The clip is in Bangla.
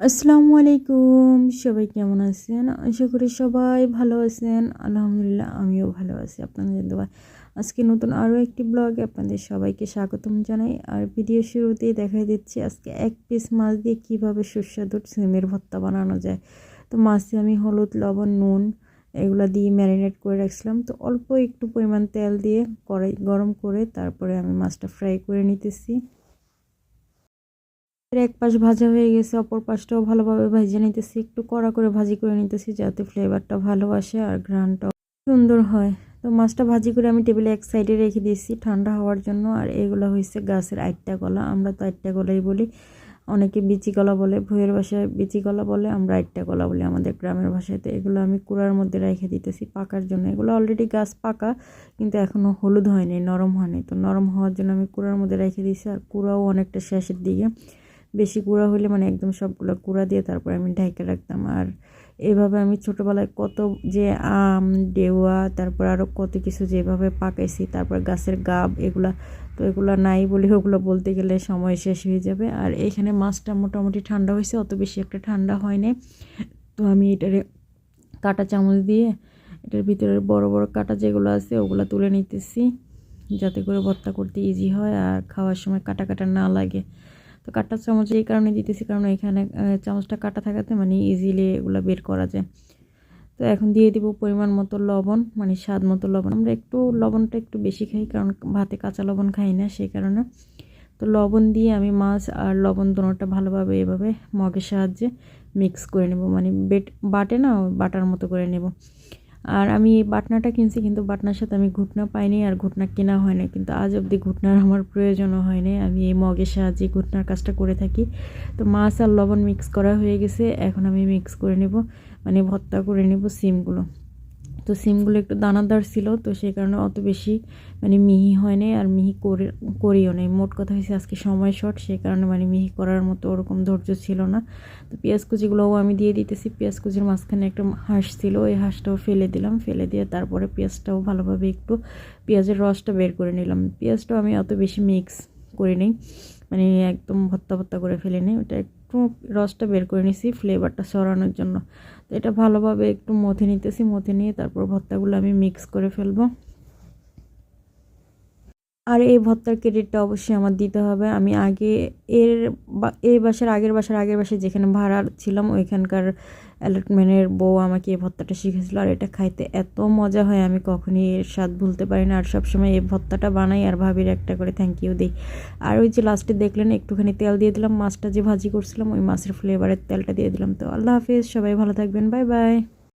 আসসালামু আলাইকুম। সবাই কেমন আছেন? আশা করি সবাই ভালো আছেন। আলহামদুলিল্লাহ, আমিও ভালো আছি। আপনাদের দোয়া। আজকে নতুন আরও একটি ব্লগে আপনাদের সবাইকে স্বাগতম জানাই। আর ভিডিও শুরুতেই দেখাই দিচ্ছি, আজকে এক পিস মাছ দিয়ে কীভাবে সুস্বাদু সিমের ভর্তা বানানো যায়। তো মাছে আমি হলুদ, লবণ, নুন এগুলো দিয়ে ম্যারিনেট করে রাখছিলাম। তো অল্প একটু পরিমাণ তেল দিয়ে কড়াই গরম করে তারপরে আমি মাছটা ফ্রাই করে নিতেছি। এক পাশ ভাজা হয়ে গেছে, অপর পাশটাও ভালোভাবে ভেজে নিতেছি। একটু কড়া করে ভাজি করে নিতেছি যাতে ফ্লেভারটা ভালো আসে আর ঘ্রানটাও সুন্দর হয়। তো মাছটা ভাজি করে আমি টেবিলে এক সাইডে রেখে দিয়েছি ঠান্ডা হওয়ার জন্য। আর এগুলো হয়েছে গাছের আটটা গলা। আমরা তো আটটা গলাই বলি। অনেকে বিচি গলা বলে ভুয়ের ভাষায় বিচি গলা বলে, আমরা আটটা গলা বলি আমাদের গ্রামের ভাষায়। তো এগুলো আমি কুড়ার মধ্যে রেখে দিতেছি পাকার জন্য। এগুলো অলরেডি গাছ পাকা, কিন্তু এখনও হলুদ হয়নি, নরম হয়নি। তো নরম হওয়ার জন্য আমি কুড়ার মধ্যে রেখে দিয়েছি। আর কুড়াও অনেকটা শেষের দিকে। বেশি কুড়া হলে মানে একদম সবগুলো কুড়া দিয়ে তারপরে আমি ঢাইকে রাখতাম। আর এভাবে আমি ছোটোবেলায় কত যে আম ডেওয়া তারপর আরও কত কিছু যেভাবে পাকাইছি, তারপর গাছের গাব এগুলা, তো এগুলো নাই বলে ওগুলো বলতে গেলে সময় শেষ হয়ে যাবে। আর এখানে মাছটা মোটামুটি ঠান্ডা হয়েছে, অত বেশি একটা ঠান্ডা হয়নি তো আমি এটারে কাটা চামচ দিয়ে এটার ভিতরে বড় বড় কাটা যেগুলো আছে ওগুলো তুলে নিতেছি, যাতে করে ভর্তা করতে ইজি হয় আর খাওয়ার সময় কাটা কাটা না লাগে। তো কাটা চামচ এই কারণে দিতেছি, কারণ এখানে চামচটা কাটা থাকাতে মানে ইজিলি এগুলো বের করা যায়। তো এখন দিয়ে দিব পরিমাণ মতো লবণ মানে স্বাদ মতো লবণ। আমরা একটু লবণটা একটু বেশি খাই, কারণ ভাতে কাঁচা লবণ খাই না, সেই কারণে। তো লবণ দিয়ে আমি মাছ আর লবণ দোনোটা ভালোভাবে এভাবে মগের সাহায্যে মিক্স করে নেব মানে বেট, বাটে না, বাটার মতো করে নেব। আর আমি এই বাটনাটা কিনছি, কিন্তু বাটনার সাথে আমি ঘুটনা পাইনি আর ঘুটনা কেনা হয় না কিন্তু আজ অবধি ঘুটনার আমার প্রয়োজনও হয় না আমি এই মগের সাহায্যে ঘুটনার কাজটা করে থাকি। তো মাছ আর লবণ মিক্স করা হয়ে গেছে। এখন আমি মিক্স করে নেব মানে ভর্তা করে নেব সিমগুলো। তো সিমগুলো একটু দানাদার ছিল, তো সেই কারণে অত বেশি মানে মিহি হয় নাই আর মিহি করে, করিও নেই। মোট কথা হয়েছে আজকে সময় শর্ট সেই কারণে মানে মিহি করার মতো ওরকম ধৈর্য ছিল না। তো পেঁয়াজ কুচিগুলোও আমি দিয়ে দিতেছি। পেঁয়াজ কুচির মাঝখানে একটা হাঁস ছিল, ওই হাঁসটাও ফেলে দিলাম। ফেলে দিয়ে তারপরে পেঁয়াজটাও ভালোভাবে একটু পেঁয়াজের রসটা বের করে নিলাম। পেঁয়াজটাও আমি অত বেশি মিক্স করে নিই মানে একদম ভত্তা ভত্তা করে ফেলে নিই ওটা একটু রসটা বের করে নিছি ফ্লেভারটা সরানোর জন্য। তো এটা ভালোভাবে একটু মথে নিতেছি, মথে নিয়ে তারপর ভর্তাগুলো আমি মিক্স করে ফেলব। আর এই ভত্তার ক্রেডিটটা অবশ্যই আমার দিতে হবে। আমি আগে এর এই বাসার আগের বাসার আগের বাসায় যেখানে ভাড়া ছিলাম, ওইখানকার অ্যালটম্যানের বউ আমাকে এই ভত্তাটা শিখেছিল আর এটা খাইতে এত মজা হয়, আমি কখনই এর স্বাদ ভুলতে পারি না। আর সবসময় এই ভত্তাটা বানাই আর ভাবির একটা করে থ্যাংক ইউ দিই। আর ওই যে লাস্টে দেখলেন, একটুখানি তেল দিয়ে দিলাম। মাছটা যে ভাজি করছিলাম, ওই মাছের ফ্লেভারের তেলটা দিয়ে দিলাম। তো আল্লাহ হাফিজ, সবাই ভালো থাকবেন। Bye bye.